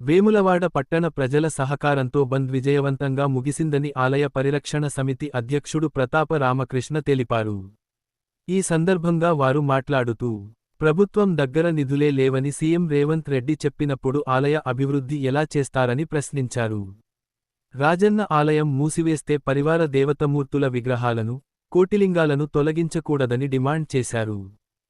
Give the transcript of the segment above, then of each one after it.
వేములవాడ పట్టణ ప్రజల సహకారంతో బంద్ విజయవంతంగా ముగిసిందని ఆలయ పరిరక్షణ సమితి అధ్యక్షుడు ప్రతాప రామకృష్ణ తెలిపారు. ఈ సందర్భంగా వారు మాట్లాడుతూ ప్రభుత్వం దగ్గర నిధులే లేవని సీఎం రేవంత్ రెడ్డి చెప్పినప్పుడు ఆలయ అభివృద్ధి ఎలా చేస్తారని ప్రశ్నించారు. రాజన్న ఆలయం మూసివేస్తే పరివార దేవతమూర్తుల విగ్రహాలను కోటిలింగాలను తొలగించకూడదని డిమాండ్ చేశారు.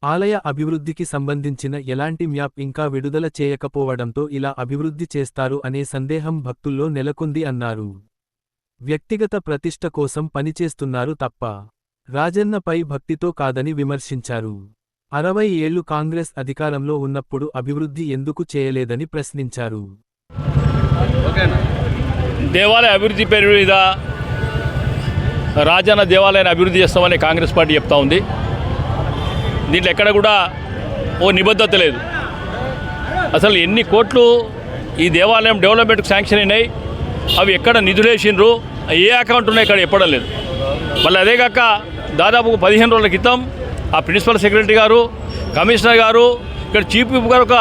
ఆలయ అభివృద్ధికి సంబంధించిన ఎలాంటి మ్యాప్ ఇంకా విడుదల చేయకపోవడంతో ఇలా అభివృద్ధి చేస్తారు అనే సందేహం భక్తుల్లో నెలకొంది అన్నారు. వ్యక్తిగత ప్రతిష్ట కోసం పనిచేస్తున్నారు తప్ప రాజన్నపై భక్తితో కాదని విమర్శించారు. అరవై ఏళ్ళు కాంగ్రెస్ అధికారంలో ఉన్నప్పుడు అభివృద్ధి ఎందుకు చేయలేదని ప్రశ్నించారు. దేవాలయ అభివృద్ధి పేరు మీద రాజన్న దేవాలయాన్ని అభివృద్ధి చేస్తామని కాంగ్రెస్ పార్టీ చెప్తా ఉంది. దీంట్లో ఎక్కడ కూడా ఓ నిబద్ధత లేదు. అసలు ఎన్ని కోట్లు ఈ దేవాలయం డెవలప్మెంట్కి శాంక్షన్ అయినాయి అవి ఎక్కడ నిధులేసిండ్రు ఏ అకౌంట్ ఉన్నాయి ఇక్కడ చెప్పడం లేదు. మళ్ళీ అదే కాక దాదాపు పదిహేను రోజుల క్రితం ఆ ప్రిన్సిపల్ సెక్రటరీ గారు కమిషనర్ గారు ఇక్కడ చీఫ్ విప్ గారు ఒక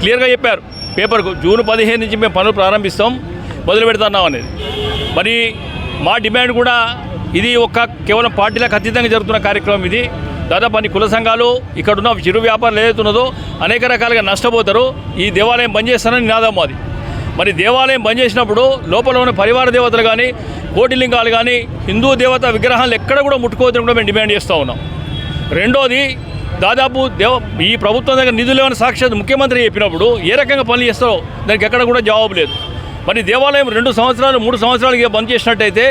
క్లియర్గా చెప్పారు. పేపర్కు జూన్ పదిహేను నుంచి మేము పనులు ప్రారంభిస్తాం మొదలు పెడుతున్నాం అనేది. మరి మా డిమాండ్ కూడా ఇది ఒక కేవలం పార్టీలకు అతీతంగా జరుగుతున్న కార్యక్రమం ఇది. దాదాపు అన్ని కుల సంఘాలు ఇక్కడున్న చిరు వ్యాపారం ఏదైతున్నదో అనేక రకాలుగా నష్టపోతారు. ఈ దేవాలయం బంద్ చేస్తానని నినాదం అది మరి దేవాలయం బంద్ చేసినప్పుడు లోపల ఉన్న పరివార దేవతలు కానీ కోటిలింగాలు కానీ హిందూ దేవత విగ్రహాలు ఎక్కడ కూడా ముట్టుకోవద్దని కూడా మేము డిమాండ్ చేస్తూ ఉన్నాం. రెండోది దాదాపు దేవ ఈ ప్రభుత్వం దగ్గర నిధులు ఏమైనా సాక్షాత్ ముఖ్యమంత్రి చెప్పినప్పుడు ఏ రకంగా పనులు చేస్తారో దానికి ఎక్కడ కూడా జవాబు లేదు. మరి దేవాలయం రెండు సంవత్సరాలు మూడు సంవత్సరాలకి బంద్ చేసినట్టయితే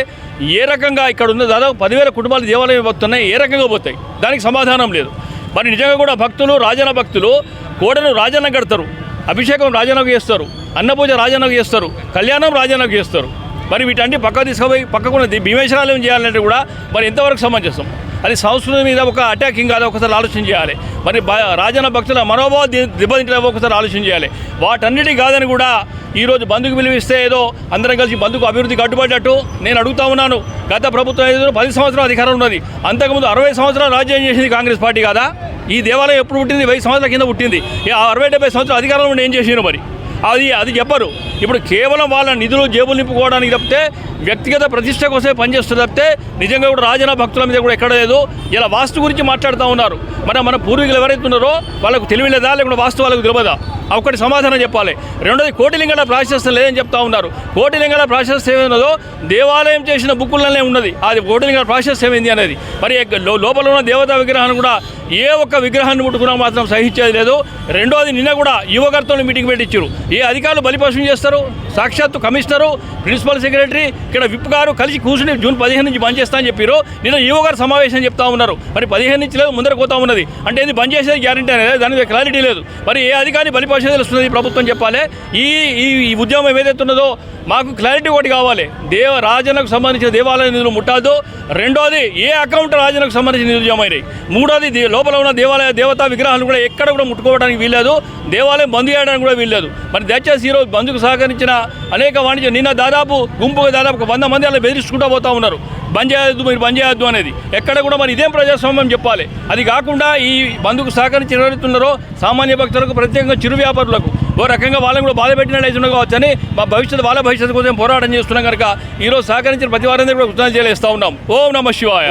ఏ రకంగా ఇక్కడ ఉన్న దాదాపు పదివేల కుటుంబాలు దేవాలయం పోతున్నాయి ఏ రకంగా పోతాయి? దానికి సమాధానం లేదు. మరి నిజంగా కూడా భక్తులు రాజన్న భక్తులు కోడను రాజన్న కడతారు అభిషేకం రాజన్నకు చేస్తారు అన్నపూజ రాజన్నకు చేస్తారు కళ్యాణం రాజన్నకు చేస్తారు. మరి వీటన్ని పక్క తీసుకుపోయి పక్కకున్న భీమేశ్వరాలయం చేయాలంటే కూడా మరి ఎంతవరకు సమంజసం? అది సంస్కృతి మీద ఒక అటాకింగ్ కాదు ఒకసారి ఆలోచన చేయాలి. మరి రాజన రాజన్న భక్తుల మనోభావ దెబ్బతింటే ఒకసారి ఆలోచన చేయాలి. వాటన్నిటి కాదని కూడా ఈరోజు బంధుకు పిలిపిస్తే ఏదో అందరం కలిసి బంధుకు అభివృద్ధికి అడ్డుపడ్డట్టు నేను అడుగుతా ఉన్నాను. గత ప్రభుత్వం ఏదో పది సంవత్సరాల అధికారం ఉన్నది. అంతకుముందు అరవై సంవత్సరాలు రాజ్యం చేసింది కాంగ్రెస్ పార్టీ కదా? ఈ దేవాలయం ఎప్పుడు పుట్టింది? వెయ్యి సంవత్సరాల కింద పుట్టింది. అరవై డెబ్బై సంవత్సరాల అధికారంలో ఉండి ఏం చేసినారు మరి? అది అది చెప్పరు. ఇప్పుడు కేవలం వాళ్ళ నిధులు జేబులు నింపుకోవడానికి తప్పితే వ్యక్తిగత ప్రతిష్ట కోసమే పనిచేస్తుంది తప్పితే నిజంగా కూడా రాజన భక్తుల మీద కూడా ఎక్కడ లేదు. ఇలా వాస్తు గురించి మాట్లాడుతూ ఉన్నారు. మన మన పూర్వీకులు ఎవరైతే ఉన్నారో వాళ్ళకు తెలివి లేదా లేకుండా వాస్తు వాళ్ళకు తెలియదా? ఒక్కటి సమాధానం చెప్పాలి. రెండోది కోటిలింగడ ప్రాశస్తం లేదని చెప్తా ఉన్నారు. కోటిలింగడ ప్రాసెస్ ఏమైనదో దేవాలయం చేసిన బుక్కులనే ఉన్నది. అది కోటిలింగడ ప్రాశస్తం ఏమైంది అనేది. మరి లోపల ఉన్న దేవతా విగ్రహాన్ని కూడా ఏ ఒక్క విగ్రహాన్ని ముట్టుకున్నా మాత్రం సహించేది లేదు. రెండోది నిన్న కూడా యువకర్తలు మీటింగ్ పెట్టించారు. ఏ అధికారులు బలిపశం చేస్తారు? సాక్షాత్తు కమిషనరు ప్రిన్సిపల్ సెక్రటరీ ఇక్కడ విప్ గారు కలిసి కూర్చుని జూన్ పదిహేను నుంచి బంద్ చేస్తా అని చెప్పారు నిన్న ఈవో గారు సమావేశం చెప్తా ఉన్నారు. మరి పదిహేను నుంచి లేదు ముందర పోతా ఉన్నది. అంటే ఇది బంద్ చేసేది గ్యారంటీ అనేది దాని మీద క్లారిటీ లేదు. మరి ఏ అధికారి బలిపశం తెలుస్తుంది ప్రభుత్వం చెప్పాలి. ఈ ఈ ఈ ఉద్యమం ఏదైతే ఉన్నదో మాకు క్లారిటీ ఒకటి కావాలి. దేవ రాజనకు సంబంధించిన దేవాలయ నిధులు ముట్టాదు రెండోది ఏ అకౌంట్ రాజనకు సంబంధించిన నిధులు జమ అయినాయి? మూడోది లోపల ఉన్న దేవాలయ దేవతా విగ్రహాలు కూడా ఎక్కడ కూడా ముట్టుకోవడానికి వీల్లేదు. దేవాలయం బంద్ చేయడానికి కూడా వీల్లేదు. మరి దయచేసి ఈరోజు బంద్కు సహకరించిన అనేక వాణిజ్యం నిన్న దాదాపు గుంపుగా దాదాపు ఒక వంద మంది అలా బెదిరించుకుంటూ పోతా ఉన్నారు. బంద్ చేయొద్దు మీరు బంద్ చేయొద్దు అనేది. ఎక్కడ కూడా మరి ఇదేం ప్రజాస్వామ్యం చెప్పాలి? అది కాకుండా ఈ బంధుకు సహకరించి నిర్వహిస్తున్నారో సామాన్య భక్తులకు ప్రత్యేకంగా చిరు వ్యాపారులకు. ఓ రకంగా వాళ్ళని కూడా బాధ పెట్టినట్టు కావచ్చని మా భవిష్యత్తు వాళ్ళ భవిష్యత్తు కోసం పోరాటం చేస్తున్నాం కనుక ఈరోజు సహకరించిన ప్రతి వారందరూ కూడా ఉత్తరం చేస్తా ఉన్నాం. ఓం నమ శివాయ.